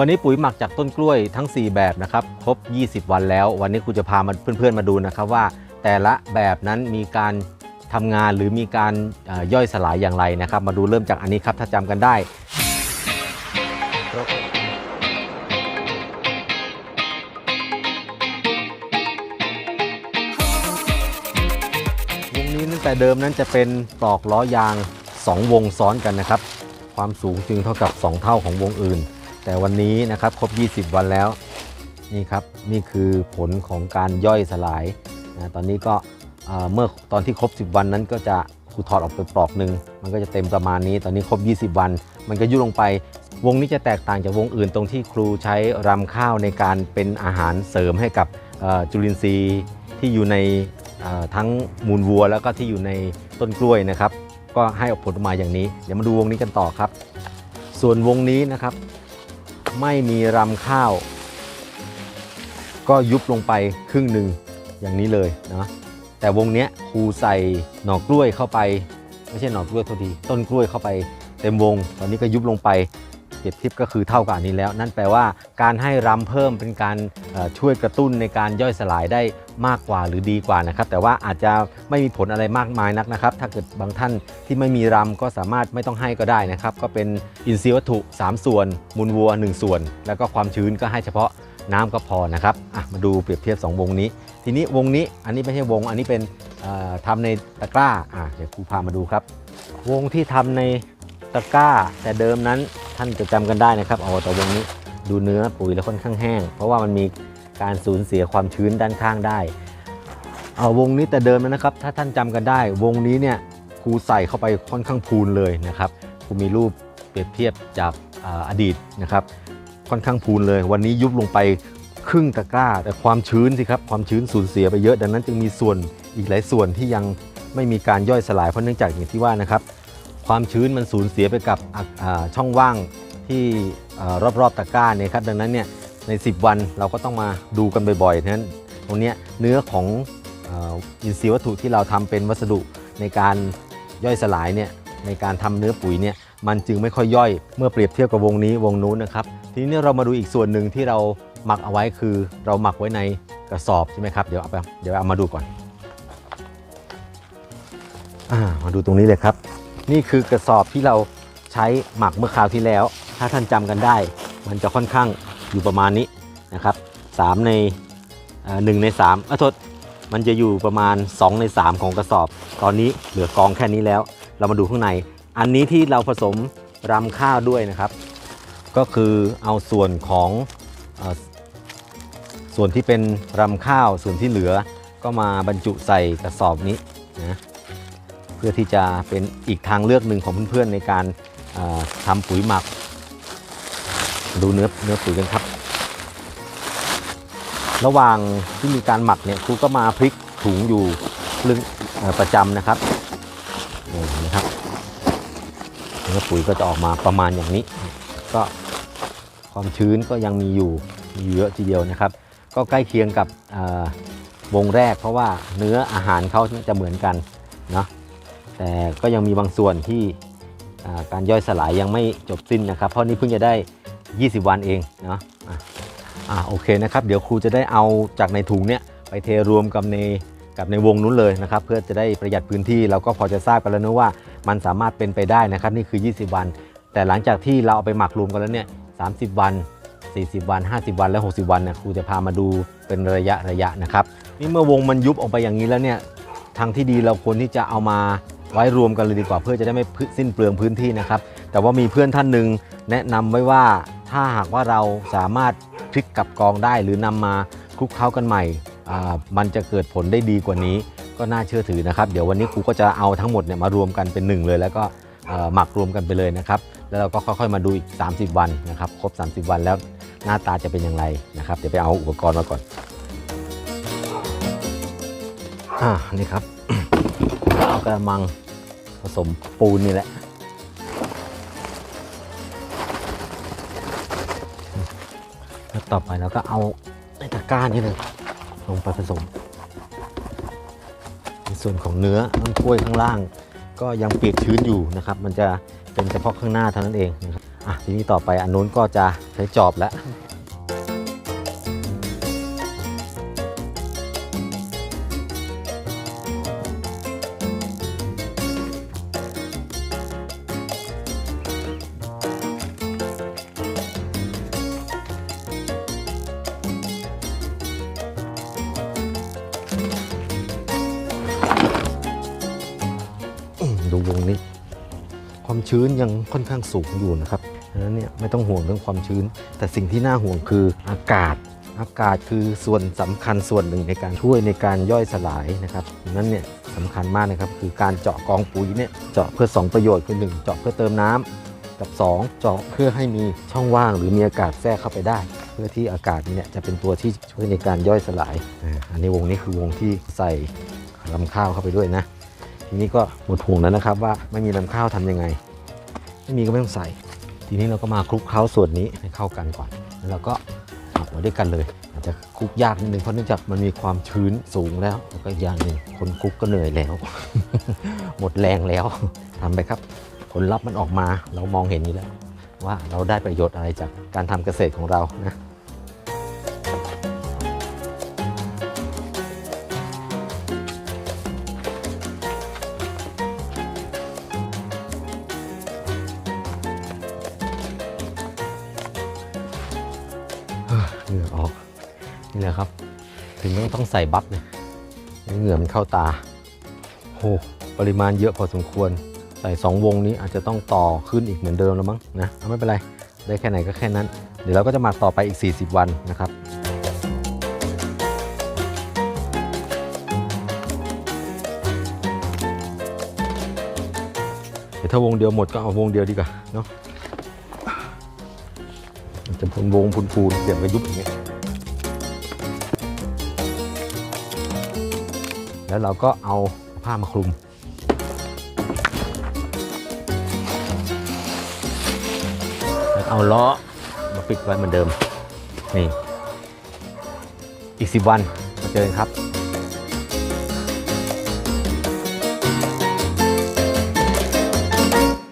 วันนี้ปุ๋ยหมักจากต้นกล้วยทั้ง 4 แบบนะครับครบ 20 วันแล้ว วันนี้ครูจะพามาเพื่อนๆมาดูนะครับว่า แต่ละแบบนั้นมีการทำงานหรือมีการย่อยสลายอย่างไรนะครับ มาดูเริ่มจากอันนี้ครับถ้าจำกันได้วงนี้ตั้งแต่เดิมนั้นจะเป็นปลอกล้อยาง 2 วงซ้อนกันนะครับ ความสูงจึงเท่ากับ 2 เท่าของวงอื่น แต่วันนี้นะครับครบ 20 วันแล้วนี่ครับนี่คือผลของการย่อยสลายนะตอนนี้ก็เมื่อตอนที่ครบ 10 วันนั้นก็จะครูถอดออกไปปลอกหนึ่งมันก็จะเต็มประมาณนี้ ตอนนี้ครบ 20 วัน มันก็ยุบลงไป วงนี้จะแตกต่างจากวงอื่นตรงที่ครูใช้รำข้าวในการเป็นอาหารเสริมให้กับจุลินทรีย์ที่อยู่ในทั้งมูลวัว แล้วก็ที่อยู่ในต้นกล้วยนะครับ ก็ให้ออกผลออกมาอย่างนี้ เดี๋ยวมาดูวงนี้กันต่อครับ ส่วนวงนี้นะครับ ไม่มีรำข้าว ก็ยุบลงไปครึ่งหนึ่งอย่างนี้เลยนะแต่วงเนี้ยครูใส่หน่อกล้วยเข้าไป ไม่ใช่หน่อกล้วยโทษทีต้นกล้วยเข้าไปเต็มวง ตอนนี้ก็ยุบลงไป เปรียบเทียบก็คือเท่ากับอันนี้แล้ว นั่นแปลว่าการให้รำเพิ่มเป็นการช่วยกระตุ้นในการย่อยสลายได้มากกว่าหรือดีกว่านะครับ แต่ว่าอาจจะไม่มีผลอะไรมากมายนักนะครับ ถ้าเกิดบางท่านที่ไม่มีรำก็สามารถไม่ต้องให้ก็ได้นะครับ ก็เป็นอินทรีย์วัตถุ 3 ส่วน มูลวัว 1 ส่วน แล้วก็ความชื้นก็ให้เฉพาะน้ำก็พอนะครับอะมาดูเปรียบเทียบ 2 วงนี้ ทีนี้วงนี้อันนี้ไม่ใช่วง อันนี้เป็นเอ่อทำในตะกร้าอะเดี๋ยวครูพามาดูครับ วงที่ทำในตะกร้าแต่เดิมนั้น ท่านจะจำกันได้นะครับเอาแต่วงนี้ดูเนื้อปุ๋ยแล้วค่อนข้างแห้ง เพราะว่ามันมีการสูญเสียความชื้นด้านข้างได้เอาวงนี้แต่เดิมนะครับ ถ้าท่านจำกันได้ วงนี้เนี่ยครูใส่เข้าไปค่อนข้างพูนเลยนะครับครูมีรูปเปรียบเทียบจากออดีตนะครับ ค่อนข้างพูนเลย วันนี้ยุบลงไปครึ่งตะกร้า แต่ความชื้นสิครับความชื้นสูญเสียไปเยอะ ดังนั้นจึงมีส่วนอีกหลายส่วนที่ยังไม่มีการย่อยสลายเพราะเนื่องจากอย่างที่ว่านะครับ ความชื้นมันสูญเสียไปกับช่องว่างที่รอบๆตะกร้าเนี่ยครับดังนั้นเนี่ยใน 10 วันเราก็ต้องมาดูกันบ่อยๆฉะนั้นตรงนี้เนื้อของอินทรีย์วัตถุที่เราทำเป็นวัสดุในการย่อยสลายเนี่ยในการทำเนื้อปุ๋ยเนี่ยมันจึงไม่ค่อยย่อยเมื่อเปรียบเทียบกับวงนี้วงนู้นนะครับ ทีนี้เรามาดูอีกส่วนหนึ่งที่เราหมักเอาไว้คือเราหมักไว้ในกระสอบใช่ไหมครับเดี๋ยวเอาไปเดี๋ยวเอามาดูก่อนอามาดูตรงนี้เลยครับ นี่คือกระสอบที่เราใช้หมักเมื่อคราวที่แล้ว ถ้าท่านจำกันได้ มันจะค่อนข้างอยู่ประมาณนี้นะครับ3ในหนึ่งใน3อะทษมันจะอยู่ประมาณ 2 ใน 3 ของกระสอบ ตอนนี้เหลือกองแค่นี้แล้ว เรามาดูข้างใน อันนี้ที่เราผสมรำข้าวด้วยนะครับ ก็คือเอาส่วนของออส่วนที่เป็นรำข้าวส่วนที่เหลือก็มาบรรจุใส่กระสอบนี้นะ เพื่อที่จะเป็นอีกทางเลือกหนึ่งของเพื่อนๆในการทำปุ๋ยหมัก ดูเนื้อเนื้อปุ๋ยกันครับ ระหว่างที่มีการหมักเนี่ยครูก็มาพลิกถุงอยู่ลึงเอ่อประจำนะครับนี่นะครับเนื้อปุ๋ยก็จะออกมาประมาณอย่างนี้ ก็ความชื้นก็ยังมีอยู่มีเยอะทีเดียวนะครับ ก็ใกล้เคียงกับวงแรกเพราะว่าเนื้ออาหารเขาจะเหมือนกันเนาะ แต่ก็ยังมีบางส่วนที่าการย่อยสลายยังไม่จบสิ้นนะครับ เพราะนี่เพิ่งจะได้ 20 วันเองเนาะอ่าโอเคนะครับ เดี๋ยวครูจะได้เอาจากในถุงเนี่ยไปเทรวมกับในกับในวงนู้นเลยนะครับ เพื่อจะได้ประหยัดพื้นที่เราก็พอจะทราบกันแล้วนะว่า มันสามารถเป็นไปได้นะครับ นี่คือ 20 วัน แต่หลังจากที่เราเอาไปหมักรวมกันแล้วเนี่ย30 วัน 40 วัน 50 วันและ 60 วันนี่ยครูจะพามาดูเป็นระยะระยะนะครับนี่เมื่อวงมันยุบออกไปอย่างนี้แล้วเนี่ยทางที่ดีเราควรที่จะเอามา ไว้รวมกันเลยดีกว่าเพื่อจะได้ไม่สิ้นเปลืองพื้นที่นะครับ แต่ว่ามีเพื่อนท่านหนึ่งแนะนำไว้ว่าถ้าหากว่าเราสามารถพลิกกลับกองได้ หรือนำมาคลุกเคล้ากันใหม่ มันจะเกิดผลได้ดีกว่านี้ ก็น่าเชื่อถือนะครับ เดี๋ยววันนี้ครูก็จะเอาทั้งหมดเนี่ยมารวมกันเป็นหนึ่งเลย แล้วก็หมักรวมกันไปเลยนะครับ แล้วเราก็ค่อยๆมาดูอีก 30 วันนะครับครบ 30 วันแล้วหน้าตาจะเป็นอย่างไรนะครับ เดี๋ยวไปเอาอุปกรณ์มาก่อนอ่านี่ครับเอากระมัง ผสมปูนนี่แหละ แล้วต่อไปเราก็เอาในตะกร้านี่เลยลงไปผสม ในส่วนของเนื้อต้นกล้วยข้างล่าง ก็ยังเปียกชื้นอยู่นะครับ มันจะเป็นเฉพาะข้างหน้าเท่านั้นเองนะครับอะทีนี้ต่อไปอันนู้นก็จะใช้จอบแล้ว ความชื้นยังค่อนข้างสูงอยู่นะครับดังนั้นเนี่ยไม่ต้องห่วงเรื่องความชื้น แต่สิ่งที่น่าห่วงคืออากาศ อากาศคือส่วนสำคัญส่วนหนึ่งในการช่วยในการย่อยสลายนะครับดังนั้นเนี่ยสำคัญมากนะครับคือการเจาะกองปุ๋ยเนี่ยเจาะเพื่อ 2 ประโยชน์คือ 1 เจาะเพื่อเติมน้ำกับ 2 เจาะเพื่อให้มีช่องว่างหรือมีอากาศแทรกเข้าไปได้ เพื่อที่อากาศเนี่ยจะเป็นตัวที่ช่วยในการย่อยสลายอ่าอันนี้วงนี้คือวงที่ใส่ลำข้าวเข้าไปด้วยนะทีนี้ก็หมดห่วงแล้วนะครับว่าไม่มีลำข้าวทำยังไง ไม่มีก็ไม่ต้องใส่ ทีนี้เราก็มาคลุกเคล้าส่วนนี้ให้เข้ากันก่อน แล้วเราก็หมักไว้ด้วยกันเลย อาจจะคลุกยากนิดนึงเพราะเนื่องจากมันมีความชื้นสูงแล้วแล้วก็อย่างหนึ่งคนคลุกก็เหนื่อยแล้ว หมดแรงแล้วทำไปครับผลลัพธ์มันออกมาเรามองเห็นอยู่แล้ว ว่าเราได้ประโยชน์อะไรจากการทำเกษตรของเรานะ นี่แหละครับ ถึงต้องต้องใส่บัฟเนี่ยเหงื่อมันเข้าตาโหปริมาณเยอะพอสมควร ใส่2วงนี้อาจจะต้องต่อขึ้นอีกเหมือนเดิมแล้วมั้งนะเอาไม่เป็นไร ได้แค่ไหนก็แค่นั้น เดี๋ยวเราก็จะหมักต่อไปอีก 40 วันนะครับเดี๋ยวถ้าวงเดียวหมดก็เอาวงเดียวดีกว่าเนาะจะพูนวงพูนพูนเดี๋ยวก็ยุบอย่างเงี้ย แล้วเราก็เอาผ้ามาคลุม แล้วเอาล้อมาปิดไว้เหมือนเดิม นี่ อีกสิบวันมาเจอกันครับ